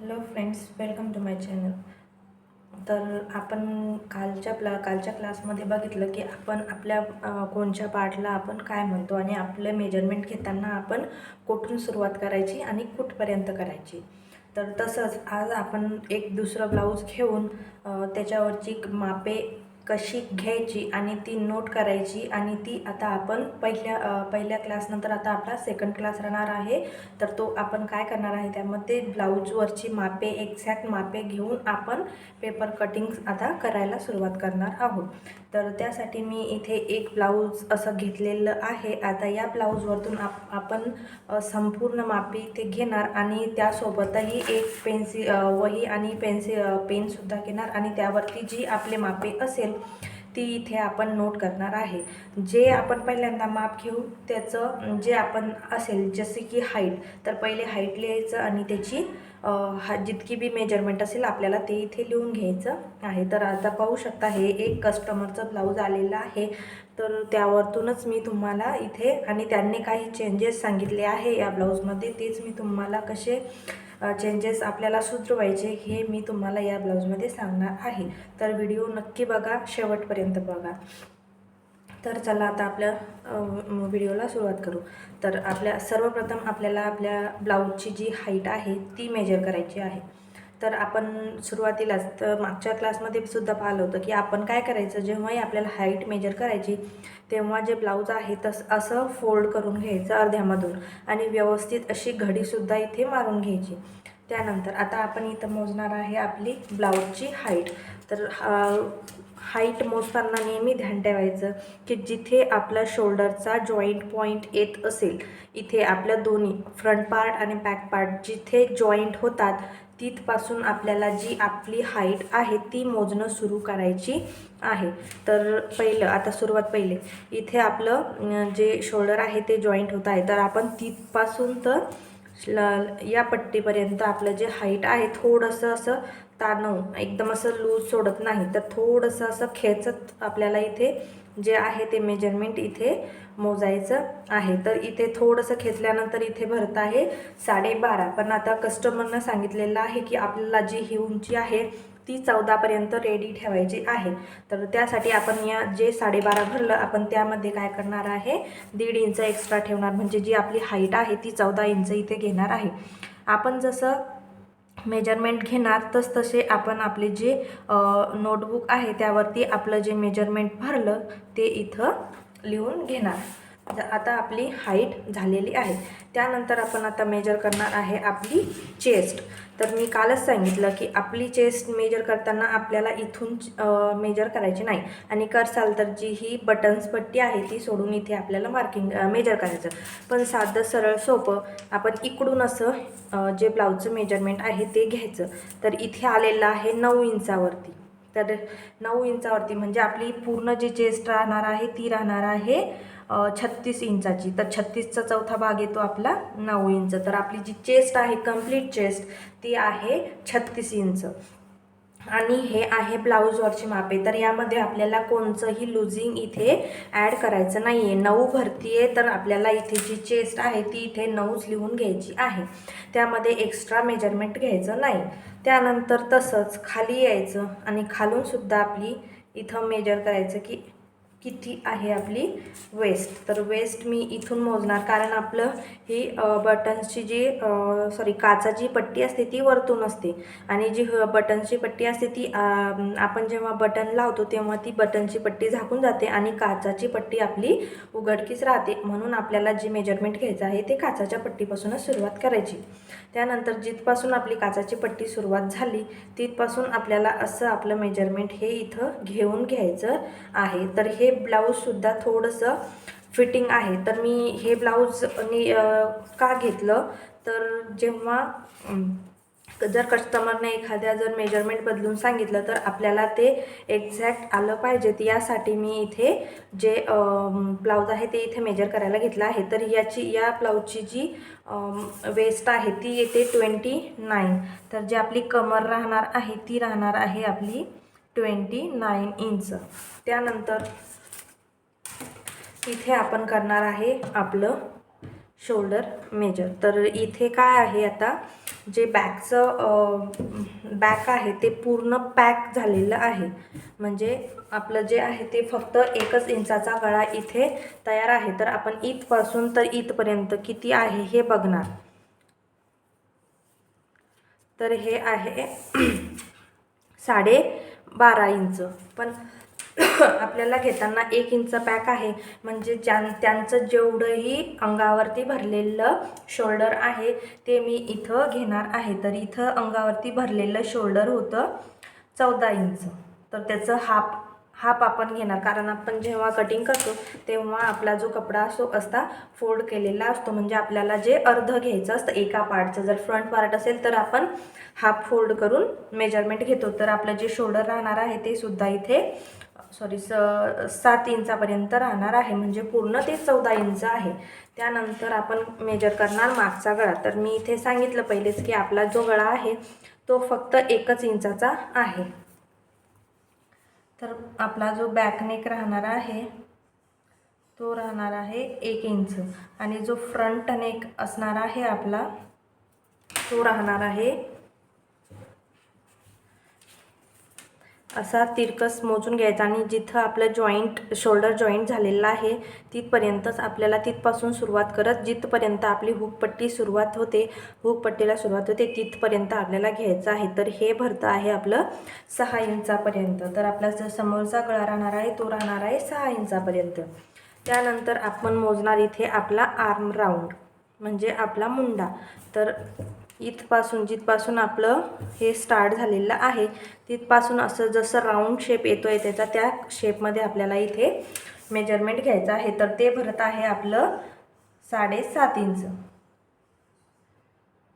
Hello friends welcome to my channel तर आपण कालच्या प्ला कालच्या क्लासमध्ये बघितलं की आपण आपल्या कोणच्या पार्टला आपण काय म्हणतो आणि आपलं मेजरमेंट घेताना आपण कुठून सुरुवात करायची आणि कुठपर्यंत करायची. तर तसंच आज आपण एक दुसरं ब्लाऊज घेऊन त्याच्यावरची मापे कशी घ्यायची आणि ती नोट करायची आणि ती आता आपण पहिल्या पहिल्या क्लासनंतर आता आपला सेकंड क्लास राहणार आहे. तर तो आपण काय करणार आहे त्यामध्ये ब्लाऊजवरची मापे एक्झॅक्ट मापे घेऊन आपण पेपर कटिंग आता करायला सुरुवात करणार आहोत. तर त्यासाठी मी इथे एक ब्लाऊज असं घेतलेलं आहे. आता या ब्लाऊजवरतून आप आपण संपूर्ण मापे इथे घेणार आणि त्यासोबतही एक पेन्सि वही आणि पेन्सि पेनसुद्धा घेणार आणि त्यावरती जी आपले मापे असेल ती इथे आपण नोट करणार आहे. जे आपण पहिल्यांदा माप घेऊ त्याचं जे आपण असेल जसे की हाईट तर पहिले हाईट लिहायचं आणि त्याची हा जितकी बी मेजरमेंट असेल आपल्याला ते इथे लिहून घ्यायचं आहे. तर आता पाहू शकता हे एक कस्टमरचं ब्लाऊज आलेलं आहे. तर त्यावरतूनच मी तुम्हाला इथे आणि त्यांनी काही चेंजेस सांगितले आहे या ब्लाऊजमध्ये तेच मी तुम्हाला कसे चेंजेस आपल्याला सुधरवायचे हे मी तुम्हाला या ब्लाऊजमध्ये सांगणार आहे. तर व्हिडिओ नक्की बघा शेवटपर्यंत बघा. तर चला आता आपल्या व्हिडिओला सुरुवात करू. तर आपल्या सर्वप्रथम आपल्याला आपल्या ब्लाऊजची जी हाईट आहे ती मेजर करायची आहे. तर आपण सुरुवातीलाच तर मागच्या क्लासमध्ये सुद्धा पाहिलं होतं की आपण काय करायचं जेव्हाही आपल्याला हाईट मेजर करायची तेव्हा जे ब्लाऊज आहे तस असं फोल्ड करून घ्यायचं अर्ध्यामधून आणि व्यवस्थित अशी घडीसुद्धा इथे मारून घ्यायची. त्यानंतर आता आपण इथं मोजणार आहे आपली ब्लाऊजची हाईट तर हाईट मोजताना नेहमी ध्यान ठेवायचं की जिथे आपला शोल्डरचा जॉईंट पॉईंट येत असेल इथे आपल्या दोन्ही फ्रंट पार्ट आणि बॅक पार्ट जिथे जॉईंट होतात तिथपासून आपल्याला जी आपली हाईट आहे ती मोजणं सुरू करायची आहे. तर पहिलं आता सुरुवात पहिले. इथे आपलं जे शोल्डर आहे ते जॉईंट होत आहे. तर आपण तिथपासून तर या पट्टीपर्यंत आपलं जे हाईट आहे थोडंसं असं ताणवून एकदम असं लूज सोडत नाही. तर थोडंसं असं खेचत आपल्याला इथे जे आहे ते मेजरमेंट इथे मोजायचं आहे. तर इथे थोडंसं खेचल्यानंतर इथे भरत आहे साडेबारा. पण आता कस्टमरनं सांगितलेलं आहे की आपल्याला जी ही उंची आहे ती चौदापर्यंत रेडी ठेवायची आहे. तर त्यासाठी आपण या जे साडेबारा भरलं आपण त्यामध्ये काय करणार आहे? दीड इंच एक्स्ट्रा ठेवणार. म्हणजे जी आपली हाईट आहे ती चौदा इंच इथे घेणार आहे. आपण जसं मेजरमेंट घेणार तस तसे आपण आपले जे नोटबुक आहे त्यावरती आपलं जे मेजरमेंट भरलं ते इथं लिहून घेणार. आता आपली हाईट झालेली आहे. त्यानंतर आपण आता मेजर करणार आहे आपली चेस्ट तर मी कालच सांगितलं की आपली चेस्ट मेजर करताना आपल्याला इथून मेजर करायची नाही. आणि करसाल तर जी ही बटन्स पट्टी आहे ती सोडून इथे आपल्याला मार्किंग मेजर करायचं. पण साधं सरळ सोपं आपण इकडून असं जे ब्लाऊजचं मेजरमेंट आहे ते घ्यायचं. तर इथे आलेलं आहे नऊ इंचावरती. तर नऊ इंचावरती म्हणजे आपली पूर्ण जी चेस्ट राहणार आहे ती राहणार आहे छत्तीस इंचाची. तर छत्तीसचा चौथा भाग येतो आपला नऊ इंच. तर आपली जी चेस्ट आहे कंप्लीट चेस्ट ती आहे छत्तीस इंच. आणि हे आहे ब्लाऊजवरची मापे. तर यामध्ये आपल्याला कोणचंही लुझिंग इथे ॲड करायचं नाही आहे नऊ भरती आहे तर आपल्याला इथे जी चेस्ट आहे ती इथे नऊच लिहून घ्यायची आहे. त्यामध्ये एक्स्ट्रा मेजरमेंट घ्यायचं नाही. त्यानंतर तसंच खाली यायचं आणि खालूनसुद्धा आपली इथं मेजर करायचं की किती आहे आपली वेस्ट तर वेस्ट मी इथून मोजणार. कारण आपलं ही बटन्सची जी सॉरी काचाची पट्टी असते ती वरतून असते. आणि जी बटन्सची पट्टी असते ती आपण जेव्हा बटन लावतो तेव्हा ती बटनची पट्टी झाकून जाते आणि काचाची पट्टी आपली उघडकीच राहते. म्हणून आपल्याला जे मेजरमेंट घ्यायचं आहे ते काचाच्या पट्टीपासूनच सुरुवात करायची. त्यानंतर जिथपासून आपली काचाची पट्टी सुरुवात झाली तिथपासून आपल्याला असं आपलं मेजरमेंट हे इथं घेऊन घ्यायचं आहे. तर हे ब्लाऊजसुद्धा थोडंसं फिटिंग आहे. तर मी हे ब्लाऊज नि का घेतलं? तर जेव्हा जर कस्टमरने एखाद्या जर मेजरमेंट बदलून सांगितलं तर आपल्याला ते एक्झॅक्ट आलं पाहिजे. यासाठी मी इथे जे ब्लाऊज आहे ते इथे मेजर करायला घेतलं आहे. तर याची या ब्लाऊजची जी वेस्ट आहे ती येते ट्वेंटी नाईन तर जी आपली कमर राहणार आहे ती राहणार आहे आपली ट्वेंटी नाईन इंच त्यानंतर इथे आपण करणार आहे आपलं शोल्डर मेजर तर इथे काय आहे आता? जे बॅकचं बॅक आहे ते पूर्ण पॅक झालेलं आहे. म्हणजे आपलं जे आहे ते फक्त एकच इंचाचा गळा इथे तयार आहे. तर आपण इथपासून तर इथपर्यंत किती आहे हे बघणार. तर हे आहे साडे बारा इंच. पण आपल्याला घेताना एक इंच पॅक आहे. म्हणजे ज्यां त्यांचं जेवढंही अंगावरती भरलेलं शोल्डर आहे ते मी इथं घेणार आहे. तर इथं अंगावरती भरलेलं शोल्डर होतं चौदा इंच. तर त्याचं हाफ हाफ आपण घेणार. कारण आपण जेव्हा कटिंग करतो तेव्हा आपला जो कपडा असतो असता फोल्ड केलेला असतो. म्हणजे आपल्याला जे अर्ध घ्यायचं असतं एका पार्टचं जर फ्रंट पार्ट असेल तर आपण हाफ फोल्ड करून मेजरमेंट घेतो. तर आपलं जे शोल्डर राहणार आहे ते सुद्धा इथे सॉरी स सात इंचापर्यंत राहणार आहे. म्हणजे पूर्ण ते चौदा इंच आहे. त्यानंतर आपण मेजर करणार मागचा गळा. तर मी इथे सांगितलं पहिलेच की आपला जो गळा आहे तो फक्त एकच इंचाचा आहे. तर आपला जो बॅकनेक राहणार आहे तो राहणार आहे एक इंच. आणि जो फ्रंट नेक असणार आहे आपला तो राहणार आहे असा तिरकस मोजून घ्यायचा आणि जिथं आपलं जॉईंट शोल्डर जॉईंट झालेलं आहे तिथपर्यंतच आपल्याला तिथपासून सुरुवात करत जिथपर्यंत आपली हुकपट्टी सुरुवात होते हुकपट्टीला सुरुवात होते तिथपर्यंत आपल्याला घ्यायचं आहे. तर हे भरतं आहे आपलं सहा इंचापर्यंत. तर आपला जो समोरचा गळा राहणार आहे तो राहणार आहे सहा इंचापर्यंत. त्यानंतर आपण मोजणार इथे आपला आर्म राऊंड म्हणजे आपला मुंडा. तर इथपासून जिथपासून आपलं हे स्टार्ट झालेलं आहे तिथपासून असं जसं राऊंड शेप येतो आहे त्याचा त्या शेपमध्ये आपल्याला इथे मेजरमेंट घ्यायचं आहे. तर ते भरत आहे आपलं साडेसात इंच.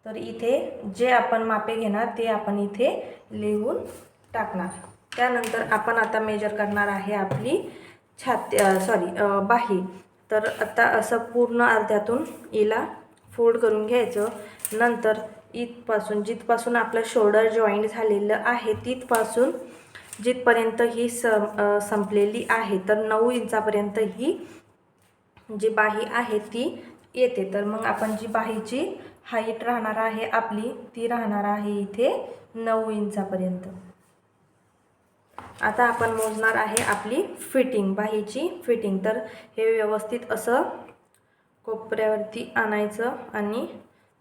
तर इथे जे आपण मापे घेणार ते आपण इथे लिहून टाकणार. त्यानंतर आपण आता मेजर करणार आहे आपली छाती सॉरी बाही. तर आता असं पूर्ण अर्ध्यातून इला फोल्ड करून घ्यायचं. नंतर इथपासून जिथपासून आपलं शोल्डर जॉईंट झालेलं आहे तिथपासून जिथपर्यंत ही स संपलेली आहे तर नऊ इंचापर्यंत ही जी बाही आहे ती येते. तर मग आपण जी बाहीची हाईट राहणार आहे आपली ती राहणार आहे इथे नऊ इंचापर्यंत. आता आपण मोजणार आहे आपली फिटिंग बाहीची फिटिंग तर हे व्यवस्थित असं कोपऱ्यावरती आणायचं आणि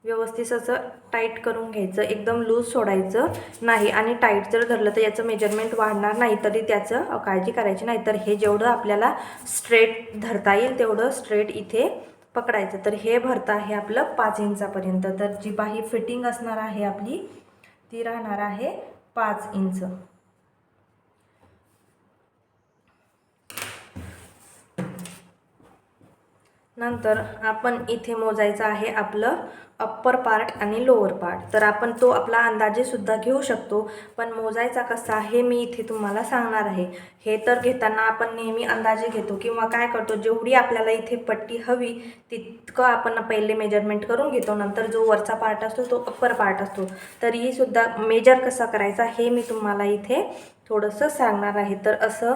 व्यवस्थित असं टाईट करून घ्यायचं. एकदम लूज सोडायचं नाही. आणि टाईट जर धरलं तर याचं मेजरमेंट वाढणार नाही. तरी त्याचं काळजी करायची नाही. तर हे जेवढं आपल्याला स्ट्रेट धरता येईल तेवढं स्ट्रेट इथे पकडायचं. तर हे भरतं आहे आपलं पाच इंचापर्यंत. तर जी बाही फिटिंग असणार आहे आपली ती राहणार आहे पाच इंच. नंतर आपण इथे मोजायचं आहे आपलं अप्पर पार्ट आणि लोअर पार्ट तर आपण तो आपला अंदाजेसुद्धा घेऊ शकतो पण मोजायचा कसा हे मी इथे तुम्हाला सांगणार आहे. हे तर घेताना आपण नेहमी अंदाजे घेतो किंवा काय करतो जेवढी आपल्याला इथे पट्टी हवी तितकं आपण पहिले मेजरमेंट करून घेतो. नंतर जो वरचा पार्ट असतो तो अप्पर पार्ट असतो. तरीही सुद्धा मेजर कसा करायचा हे मी तुम्हाला इथे थोडंसं सांगणार आहे. तर असं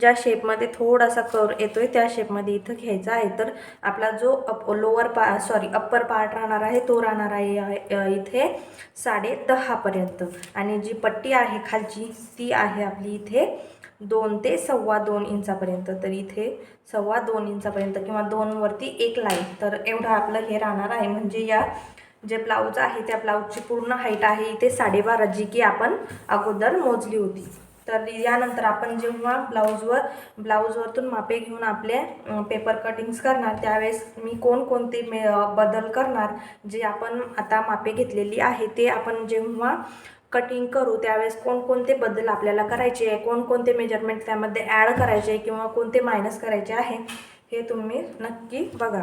ज्या शेपमध्ये थोडासा कर येतो आहे त्या शेपमध्ये इथं घ्यायचा आहे. तर आपला जो अप लोअर पा सॉरी अप्पर पार्ट राहणार आहे तो राहणार आहे इथे साडे दहापर्यंत आणि जी पट्टी आहे खालची ती आहे आपली इथे दोन ते सव्वा दोन इंचापर्यंत. तर इथे सव्वा दोन इंचापर्यंत किंवा दोनवरती एक लाईन तर एवढं आपलं हे राहणार आहे. म्हणजे या जे ब्लाऊज आहे त्या ब्लाऊजची पूर्ण हाईट आहे इथे साडेबारा जी की आपण अगोदर मोजली होती. तर यानंतर आपण जेव्हा ब्लाऊजवर ब्लाऊजवरतून मापे घेऊन आपले पेपर कटिंग्स करणार त्यावेळेस मी कोणकोणते मे बदल करणार जे आपण आता मापे घेतलेली आहे ते आपण जेव्हा कटिंग करू त्यावेळेस कोणकोणते बदल आपल्याला करायचे आहे कोणकोणते मेजरमेंट त्यामध्ये ॲड करायचे आहे किंवा कोणते मायनस करायचे आहे हे तुम्ही नक्की बघा.